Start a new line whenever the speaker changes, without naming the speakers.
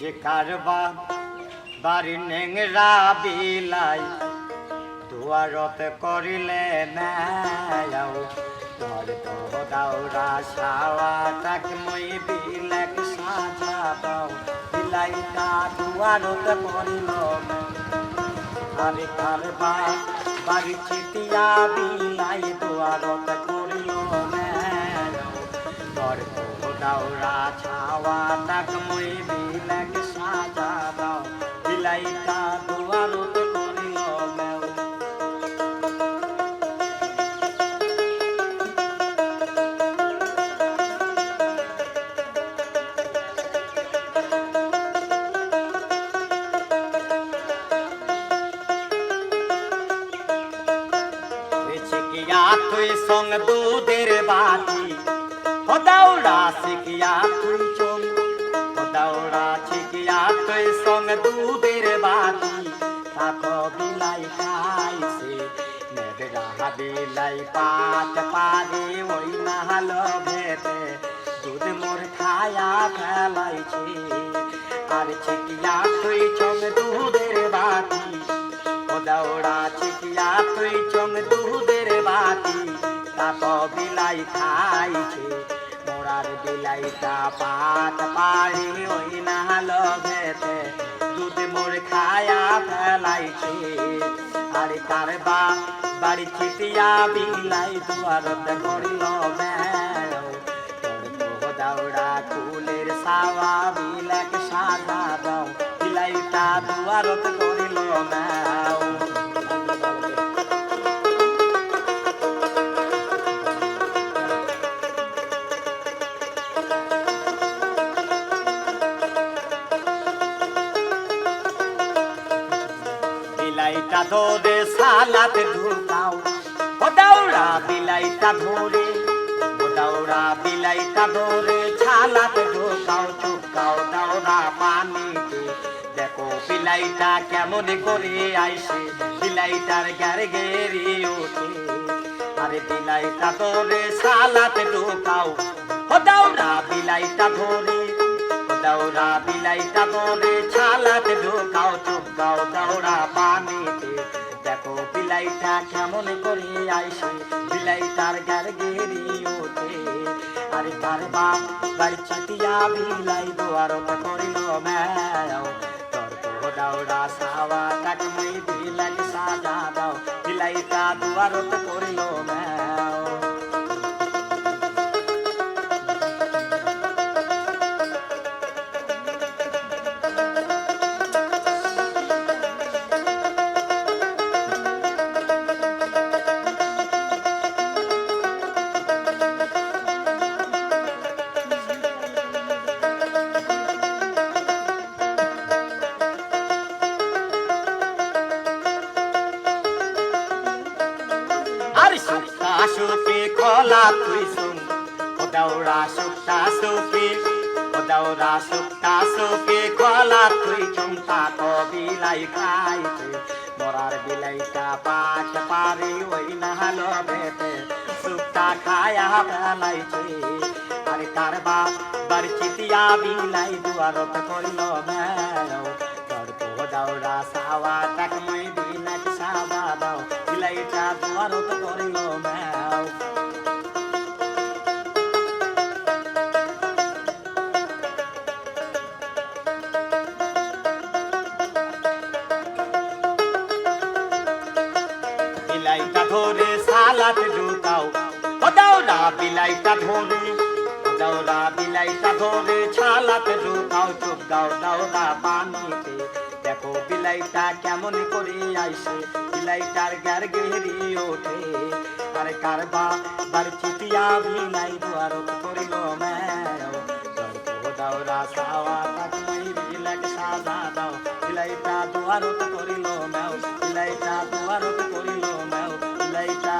যে কারবা বাড়ি নেংরা বিলাই, দুয়ারত করিলে ন্যায়াও তোর তো দাউরা সাওয়া, তাক মই বিলাক সাজা দাও বিলাইটা দুয়ারত করিল আরে কারবা বাড়ি চিতিয়া বিলাই, দুয়ারত করিল ন্যায়াও তোর দাউরা ছাওয়া তাক মই বিলাক সাজা দাও। বিলাইটা দুয়ারত ন্যায়াও শিখিয়া তুই সঙ্গ দুধের দাউড়া শিখিয়া তুই চং ও শিখিয়া তুই সঙ্গ দুধের বাটি। তাকো বিলাই খাইছে, নেবরা বিলাই পাত পারে ওই নাহাল ভেতে। দুধ মোর খায়া ফেলাইছে, আর শিখিয়া তুই চং দুধের বাটি। ও দাওড়া চিকিয়া তুই চং দুধের বাতি তাক বিলাই খাইছে মোরার বিলাইটা পাত পাড়ি ওই নাহাল ভেতে দুধ মোর খায়া ফেলাইছি। আরে কার বা বাড়ি চিতিয়া বিলাই দুয়ারতে করিল দাওড়া কুলের সাওয়া বিলাইটা ধরে সালাতে ঢুকাও। ও দাওড়া বিলাইটা ধরে, ও দাওড়া বিলাইটা ধরে ছালাতে ঢুকাও চুপকাও দাওড়া পানিতে দেখো বিলাইটা কেমন করে আইসে বিলাইটার গ্যারে গেরি ওঠে। আরে বিলাইটা ধরে সালাতে ঢুকাও, ও দাওড়া বিলাইটা ধরে দৌড়া বিলাইটা ধরে ছালাতে বিলাইটা কেমন করে আইসে বিলাইটার গার গেরি ওঠে। আরে তার বাপ বাড়ি চিতিয়া বিলাই দোয়ার করিল ম্যাও। তোর তো ডাউডা সাওয়া সাজা দাও। বিলাইটা সুখে খোলা তুই শুন। ও দাওরা সুক্তা সুখে ও দাওরা সুক্তা সুখে খোলা তুই চুমতা তো বিলাই খাইছে মরার বিলাইটা পাট পারি ওই নাহালো বেতে। সুক্তা খায়া ফেলাইছে আর কারবা বাড়ি চিতিয়া বিলাই দুয়ারত করিল মেও তো সাওয়া, তাক মই বিনাক সাবা দাও। বিলাইটা দুয়ারত করিল মেও। বিলাইটা ধরে সালাত ঢুকাও ও দাওরা বিলাইটা ধরে ও বিলাইটা ধরে ছালাত ঢুকাও চুপ দাও দাওরা পানিতে দেখো, বিলাইটা কেমন করে আইসে। বিলাইটার গ্যার গেরি ওঠে। আরে কারবা বার চিতিয়া বিলাই দুয়ারত করিল ম্যাও। তো দাওরা সাওয়া তাক মই বিলাক সাদা দাও। বিলাইটা দুয়ারত করিল ম্যাও। বিলাইটা দুয়ারত করিল ম্যাও। বিলাইটা